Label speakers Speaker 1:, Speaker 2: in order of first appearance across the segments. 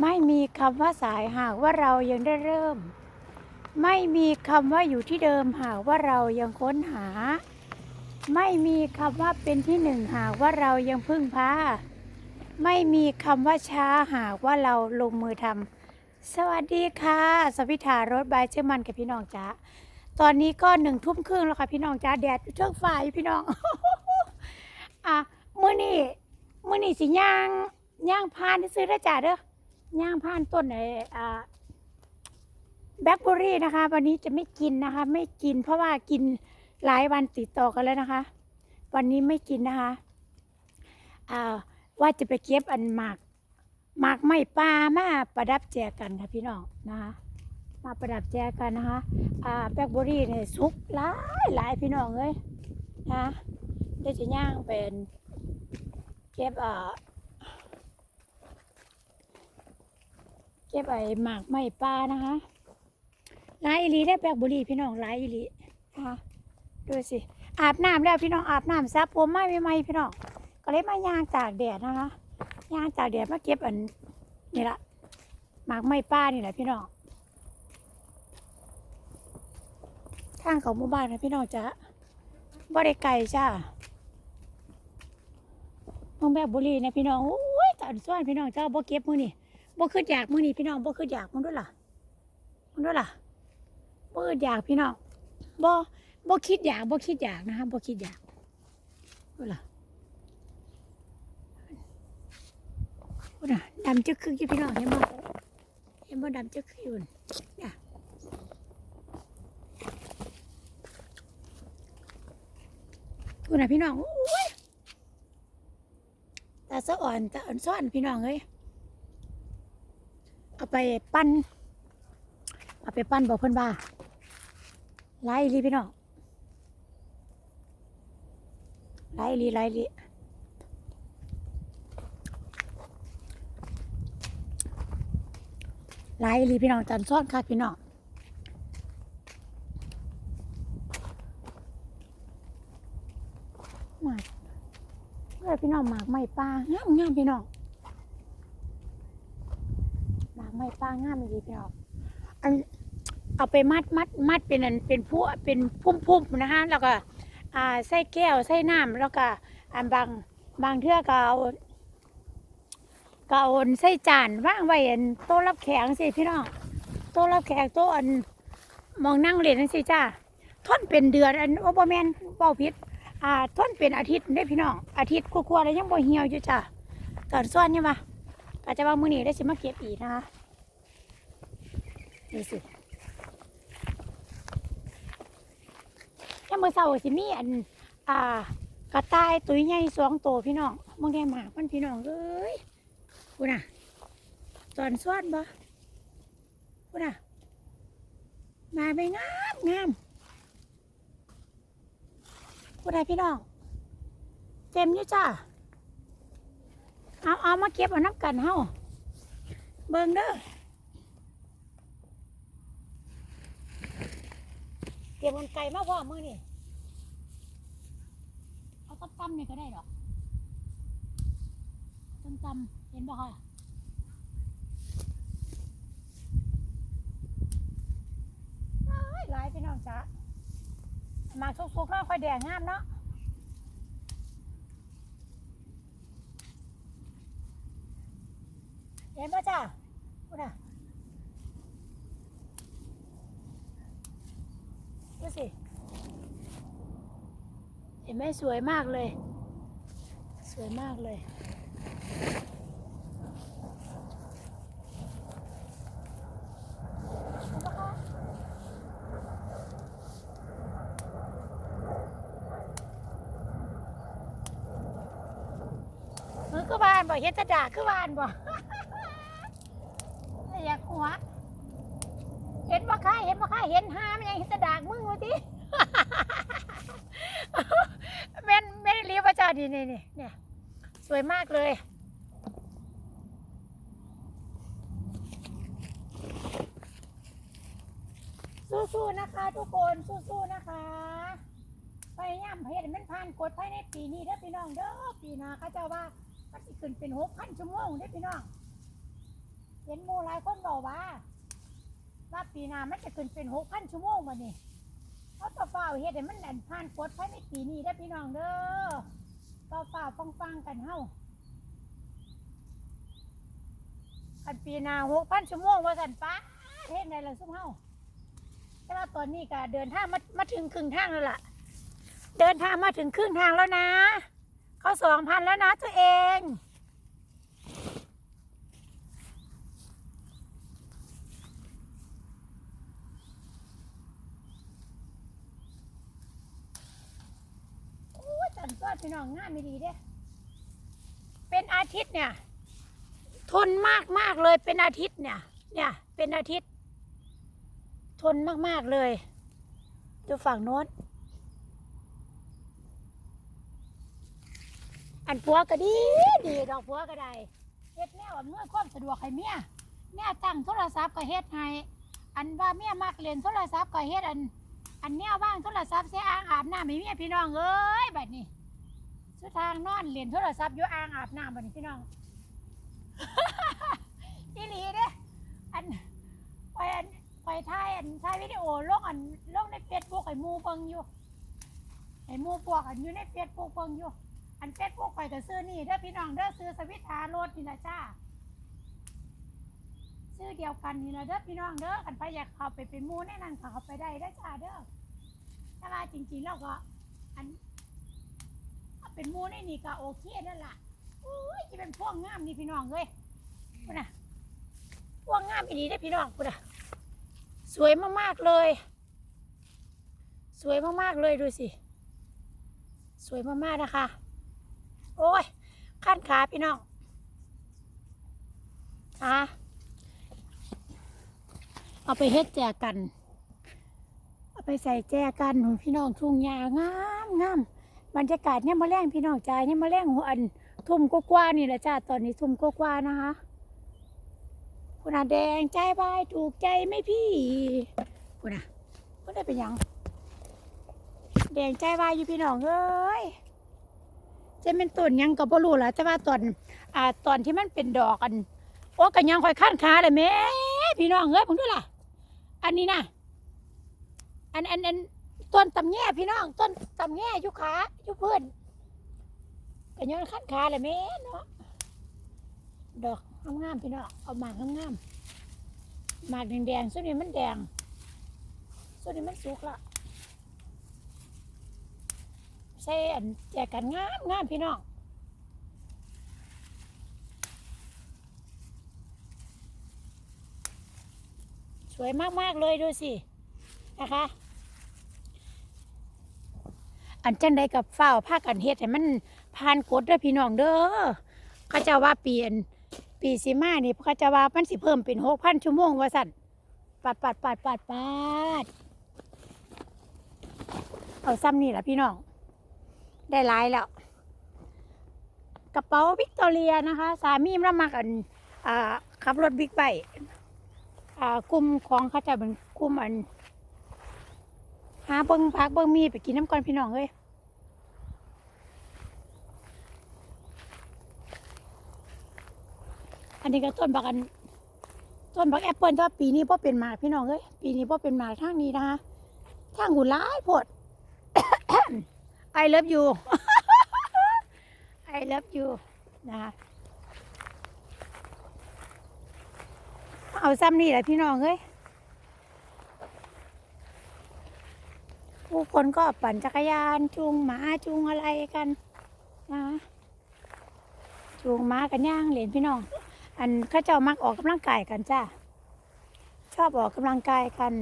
Speaker 1: ไม่มีคำว่าสายหากว่าเรายังได้เริ่ม ไม่มีคำว่าอยู่ที่เดิมหากว่าเรายังค้นหา ไม่มีคำว่าเป็นที่หนึ่งหากว่าเรายังพึ่งพาไม่มีคำว่าช้าหากว่าเราลงมือทำสวัสดีค่ะ สวิธารถบายเชื่อมันกับพี่น้องจ้าตอนนี้ก็หนึ่งทุ่มครึ่งแล้วค่ะพี่น้องจ้าแดดเทิงฝ่ายพี่น้องอะมื้อนี้มื้อนี้สิย่างย่างพานซื้อได้จ้าเด้อ ย่างพานต้นไอ้อ่าแบล็คเบอรี่นะคะ วันนี้จะไม่กินนะคะ ไม่กิน เพราะว่ากินหลายวันติดต่อกันแล้วนะคะ วันนี้ไม่กินนะคะอ่าว่าจะไปเก็บอันหมากหมากไม้ปลามาประดับแจกันค่ะพี่น้องนะคะมาประดับแจกันนะคะอ่าแบล็คเบอรี่เนี่ยสุกหลายหลายพี่น้องเอ้ยนะเดี๋ยวจะย่างเป็นเก็บอ่า เก็บไอ้หมากไม้ปลานะคะลายอีลีได้แบล็คเบอรี่พี่น้องลายอีลีนะคะดูสิอาบน้ำแล้วพี่น้องอาบน้ำซับผมไม่ไม่ไม่พี่น้องก็เลยมาย่างตากแดดนะคะย่างตากแดดมาเก็บอันนี่ละหมากไม้ปลานี่แหละพี่น้องทางเขาหมู่บ้านนะพี่น้องจ้ะบ่ได้ไกลจ้าเมืองแบบบุรีนะพี่น้องโอ้ยตอนส่วนพี่น้องเจ้าบ่เก็บมือนี่ บ่คืออยากมื้อนี่พี่น้องบ่คืออยากมึงด้วยล่ะมึงด้วยล่ะบ่คืออยากพี่น้องบ่บ่คิดอยากบ่คิดอยากนะคะบ่คิดอยากด้วยล่ะพูดน่ะดำจึกคืออยู่พี่น้องเห็นบ่เห็นบ่ดำจึกคืออยู่น่ะคุณนะพี่น้องโอ้ยตาสะอ่อนตาอ่อนซ้อนพี่น้องเอ้ย เอาไปปั้นเอาไปปั้นบอกเพื่อนบ้าไล่ลีพี่น้องไล่ลีไล่ลีไล่ลีพี่น้องจันซ้อนค่ะพี่น้องมาเพื่อพี่น้องหมากไม้ปลางามงามพี่น้องากไม้ปลางามดีพี่น้องอันเอาไปมัดมัดมัดเป็นอันเป็นผู้เป็นพุ่มพุ่มๆนะคะแล้วก็อ่าใส่แก้วใส่น้ำแล้วก็อันบางบางเทื่อก็เอาก็เอาใส่จานว่างไว้อันโต๊ะรับแขกสิพี่น้องโต๊ะรับแขกโต๊ะอันมองนั่งเล่นนั่นสิจ้าทนเป็นเดือนอันโอเปอร์แมนเบาพิษอ่าทนเป็นอาทิตย์ได้พี่น้องอาทิตย์กลัวๆแล้วยังบ่เหี่ยวอยู่จ้ะตอนซ้อนนี่มาก็จะว่ามื้อนี้ได้สิมาเก็บอีกนะคะ นี่สิยังมื้อเช้าสิมีอัน อ่ากระต่ายตัวใหญ่สองตัวพี่น้องมึงได้หมากมันพี่น้องเอ้ยพูน่ะตอนซ้อนบ่พูน่ะมาไปงามงามผู้ใดพี่น้อง เต็มอยู่จ้าเอาเอามาเก็บเอาน้ำกันเฮาเบิ่งเด้อ เก็บมันไก่มาพ่อมือนี่เอาต้มตำนี่ก็ได้ดอกต้มตำเห็นบ่ค่ะหลายพี่น้องจ้ามาสุกๆเนาะค่อยแดงงามเนาะเห็นป่ะจ้าพูดน่ะ ดูสิ เห็นไหมสวยมากเลย สวยมากเลยคะมือก็บานบ่เฮ็ดจะด่าคือบานบ่ อยากหัว เห็นบ่ค่าเห็นบ่ค่าเห็นหามันยังเฮ็ดจะด่ามึงว่าติแม่นแม่นรีบว่าจ้านี่นี่นี่เนี่ยสวยมากเลยสู้ๆนะคะ ทุกคนสู้ๆนะคะพยายามเฮ็ดให้มันผ่านกฎภายในปีนี้เด้อพี่น้องเด้อปีหน้าเขาเจะว่ามันสิขึ้นเป็นหกพันชั่วโมงเด้อพี่น้องเห็นหมูหลายคนบอกว่า ว่าปีหน้ามันจะขึ้นเป็นหกพันชั่วโมงวันนี้เขาต่อเฝ้าเฮ็ดให้มันอันผ่านกดภายในปีนี้ได้พี่น้องเด้อต่อเฝ้าฟังฟังกันเฮ้าคันปีหน้าหกพันชั่วโมงว่าสันป้าเฮ็ดในละซุ่มเฮ้าแต่ว่าตอนนี้ก็เดินทางมามาถึงครึ่งทางแล้วล่ะ เดินทางมาถึงครึ่งทางแล้วนะ เขาสองพันแล้วนะตัวเอง โอ้ยจันก็ พี่น้องงานไม่ดีเด้ เป็นอาทิตย์เนี่ย ทนมากมากเลยเป็นอาทิตย์เนี่ย เนี่ย เป็นอาทิตย์ ทนมากมากๆเลยดูฝั่งโน้นอันผัวก็ดีดีดอกผัวก็ได้เฮ็ดแนวอำนวยความสะดวกให้เมียแนวตั้งโทรศัพท์ก็เฮ็ดให้อันว่าเมียมักเล่นโทรศัพท์ก็เฮ็ดอัน อันแนวว่างโทรศัพท์เสียอ่างอาบน้ำให้เมียพี่น้องเอ้ยแบบนี้ สุดทางนอนเล่นโทรศัพท์อยู่อ่างอาบน้ำบบนี้พี่น้อง อีหลีเด้อันไปอันไปถ่ายอันถ่ายวิดีโอลงอันลงในเฟซบุ๊กให้หมูเบิ่งอยู่ให้หมูพวกอันอยู่ในเฟซบุ๊กเบิ่งอยู่ อันเฟซบุ๊กไปก็ซื้อนี่เด้อพี่น้องเด้อซื้อสวิตาโรดนี่ละจ้าซื้อเดียวกันนี่ละเด้อพี่น้องเด้อกันไปอยากเข้าไปเป็นหมูแน่นั่นเข้าไปได้เด้อจ้าเด้อถ้าว่าจริงๆแล้วก็อัน เป็นหมูในนี่ก็โอเคนั่นล่ะอุ้ยจะเป็นพวกงามนี่พี่น้องเอ้ยคุณน่ะพวกงามอีดีได้อพี่น้องคุณน่ะสวยมากๆเลย สวยมากๆเลยดูสิ สวยมากๆนะคะ โอ้ยขั้นขาพี่น้องอะเอาไปเฮ็ดแจกัน เอาไปใส่แจกันของพี่น้องทุ่งหญ้างามงาม บรรยากาศเนี่ยมาแรงพี่น้องจ่ายเนี่ยมาแรงหัวอันทุ่มกว่าๆนี่แหละจ้าตอนนี้ทุ่มกว่าๆนะคะคุณอาแดงใจบายถูกใจไหมพี่คุณอาคุณได้เป็นยัง แดงใจบายอยู่พี่น้องเอ้ยจะเป็นต้นยังก็บ่รู้ล่ะแต่ว่าตอนอ่าตอนที่มันเป็นดอกอันโอ้กันยังคอยขั้นขาเลยแม่พี่น้องเอ้ยผมดูล่ะ อันนี้นะอันอันอัน ต้นตำแง่พี่น้อง ต้นตำแง่ยู่ขาอยู่เพื่อนกันยังขั้นขาเลยแม่เนาะดอกงามๆพี่น้องเอาหมากงามๆหมากแดงๆส่วนนี้มันแดงส่วนนี้มันสุกละใส่อันแจกกันงามงามพี่น้องสวยมากๆเลยดูสินะคะ อันจังใดกับเฝ้าผ้ากันเฮ็ดให้มันผ่านกฎด้อพี่น้องเด้อเขาจะว่าเปลี่ยนปีสิมานี่เขาจะว่ามันสิเพิ่มเป็นหกพันชั่วโมงว่าสั่นปัดปัดปัดปัดปัดเอาซ้ำนี่แหละพี่น้อง ได้หลายแล้ว กระเป๋าวิกตอเรียนะคะ สามีมันมักอันขับรถบิ๊กไบค์กลุ่มของเขาจะเป็นกลุ่มอัน หาเบิ้งพักเบิ้งมีไปกินน้ำก่อนพี่น้องเอ้ยอันนี้ก็ต้นบักอันต้นบักแอปเปิลถ้าปีนี้พ่อเป็นหมากพี่น้องเอ้ยปีนี้พ่อเป็นหมากทางนี้นะคะทางหุ่นร้ายพด I love you I love you นะคะเอาซ้ำนี่แหละพี่น้องเอ้ย ผู้คนก็ปั่นจักรยานจูงหมาจูงอะไรกันนะจูงม้ากันย่างเหรียญพี่น้อง อันข้าเจ้ามักออกกำลังกายกันจ้าชอบออกกำลังกายกัน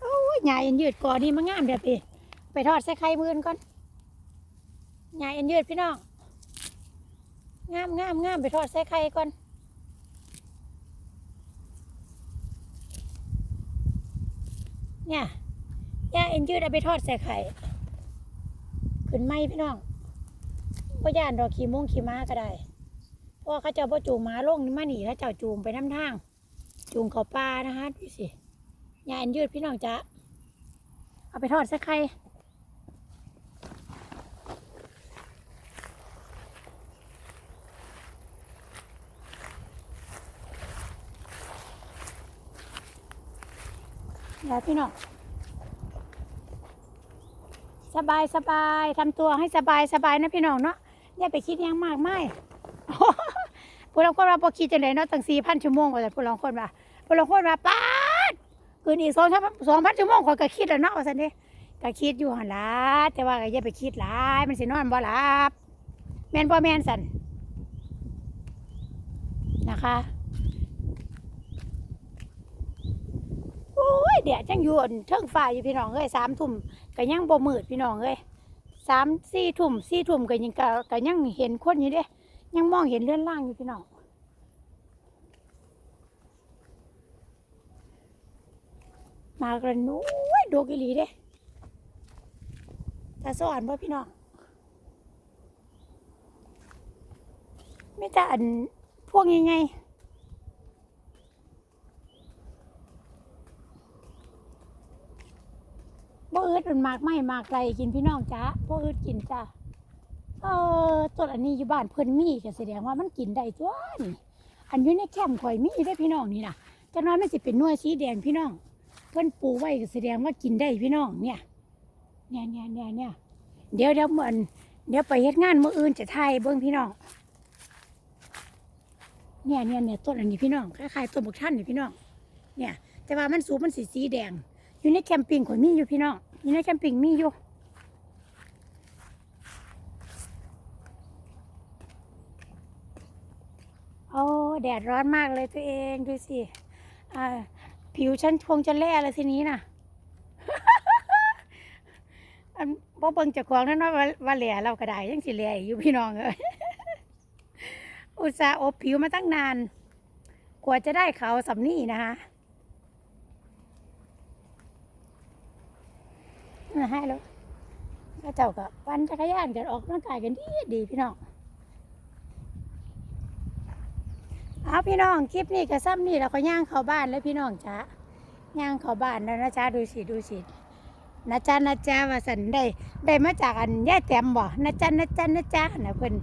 Speaker 1: โอ้ยใหญ่เอ็นยืดก่อนนี่มันงามเดี๋ยวพี่ไปทอดใส่ไข่มือนก่อนใหญ่เอ็นยืดพี่น้องงามงามงามไปทอดใส่ไข่ก่อนเนี่ย ย่าเอ็นยืดเอาไปทอดใส่ไข่ขึ้นไหมพี่น้องพ่อย่านดอกขี่ม้งขี่ม้าก็ได้พ่อเขาเจ้าพ่อจูงม้าลงมาหนีถ้าเจ้าจูงไปน้ำทาง จูงเขาปลานะคะดูสิย่าเอ็นยืดพี่น้องจ๊ะเอาไปทอดใส่ไข่แล้วพี่น้อง สบายสบายทำตัวให้สบายสบายนะพี่น้องเนาะอย่าไปคิดยังมากไม่พวกเราคนเราพอคิดจังไดเนาะตั้งสี่พันชั่วโมงกว่าแต่พวกเราคนว่าพวกเราคนว่าป้าดคืนอีกสองสองพันชั่วโมงข่อยก็คิดแล้วเนาะว่าซั่นเด้ก็คิดอยู่หันละแต่ว่าก็อย่าไปคิดหลายมันสินอนบ่หลับแมนบ่แมนสันนะคะ โอ้ ยเดี๋ยวจังอยู่อั่นเทิงฟ้ายอยู่พี่น้องเอ้ยสามทุ่มก็ยังบ่มืดพี่น้องเอ้ยสามสี่ทุ่มสี่ทุ่มก็ยังก็ก็ยังเห็นคนอยู่เด้ยังมองเห็นเลื่อนล่างอยู่พี่น้องมากระนุ้ยดกอีหลีเด้ตาสอนบ่พี่น้องไม่แต่อันพวกยังไง บ่อืดมันมากไม่มากไรกินพี่น้องจ้าบ่อืดกินจ้าเออต้นอันนี้อยู่บ้านเพิ่นมีก็แสดงว่ามันกินได้ตัวนี่อันอยู่ในแคมป์ข่อยมีได้พี่น้องนี่นะจังน้อยมันสิเป็นน่วยสีแดงพี่น้อง เพิ่นปูไว้ก็แสดงว่ากินได้พี่น้องเนี่ยเนี่ยเนี่ยเนี่ยเนี่ยเดี๋ยวเดี๋ยวเหมือนเดี๋ยวไปเฮ็ดงานมื้ออื่นจะถ่ายเบิ่งพี่น้องเนี่ยเนี่ยเนี่ยต้นอันนี้พี่น้องคล้ายๆต้นบักท่านนี่พี่น้องเนี่ย แต่ว่ามันสูงมันสีสีแดง อยู่ในแคมปิ้งข่อยมีอยู่พี่น้อง อยู่ในแคมปิ้งมีอยู่โอ้แดดร้อนมากเลยตัวเองดูสิผิวฉันคงจะแล่เลยทีนี้น่ะอันบ่เบิ่งจากของนั่นว่าว่าแหล่เราก็ได้ยังสิแหล่อยู่พี่น้องเอ้ยอุตส่าห์อบผิวมาตั้งนาน กว่าจะได้เขาสำนี่นะคะ มาให้แล้วก็เจ้าก็ปั่นจักรยานกันออกกำลังกายกันดีดีพี่น้องเอาพี่น้องคลิปนี้ก็ซ้ำนี่เราก็ย่างเข้าบ้านแล้วพี่น้องจ้าย่างเข้าบ้านแล้วนะจ๊ะดูสิดูสินะจ๊ะนะจ๊ะว่าสันได้ได้มาจากอันแย่ายแต้มบ่นะจ๊ะนะจ๊ะนะจ๊ะนะเพิ่น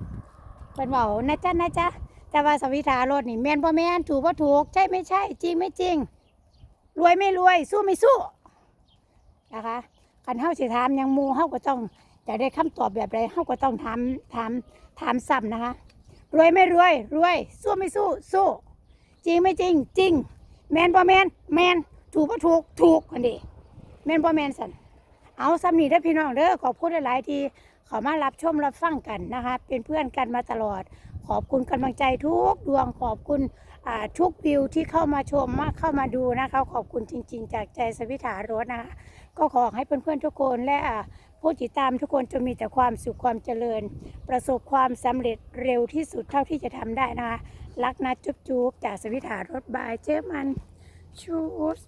Speaker 1: เพิ่นบอกนะจ๊ะนะจ๊ะแต่ว่าสวิธารถนี่แม่นบ่แม่นถูกบ่ถูกใช่ไม่ใช่ จริงไม่จริง รวยไม่รวยสู้ไม่สู้นะคะ คันเฮาสิถามยังมูเฮาก็ต้องจะได้คำตอบแบบใดเฮาก็ต้องถามถามถามซ้ำนะคะ รวยไม่รวยรวย สู้ไม่สู้สู้ จริงไม่จริง จริง แมนบ่แมนแมนถูกบ่ถูกถูกคันดีแมนบ่แมนสันเอาซ้ำนี่ได้อพี่น้องเด้อขอบคุณหลายๆที่ ขามารับชมรับฟังกันนะคะ เป็นเพื่อนกันมาตลอด ขอบคุณกำลังใจทุกดวงขอบคุณทุกวิวที่เข้ามาชมมาเข้ามาดูนะคะ ขอบคุณจริง ๆ จากใจสวิถารถนะคะ ก็ขอให้เพื่อนๆทุกคนและผู้ติดตามทุกคนจะมีแต่ความสุขความเจริญ ประสบความสำเร็จเร็วที่สุดเท่าที่จะทำได้นะคะ รักนะจุ๊บๆจากสวิถารถบายเจอมันชูส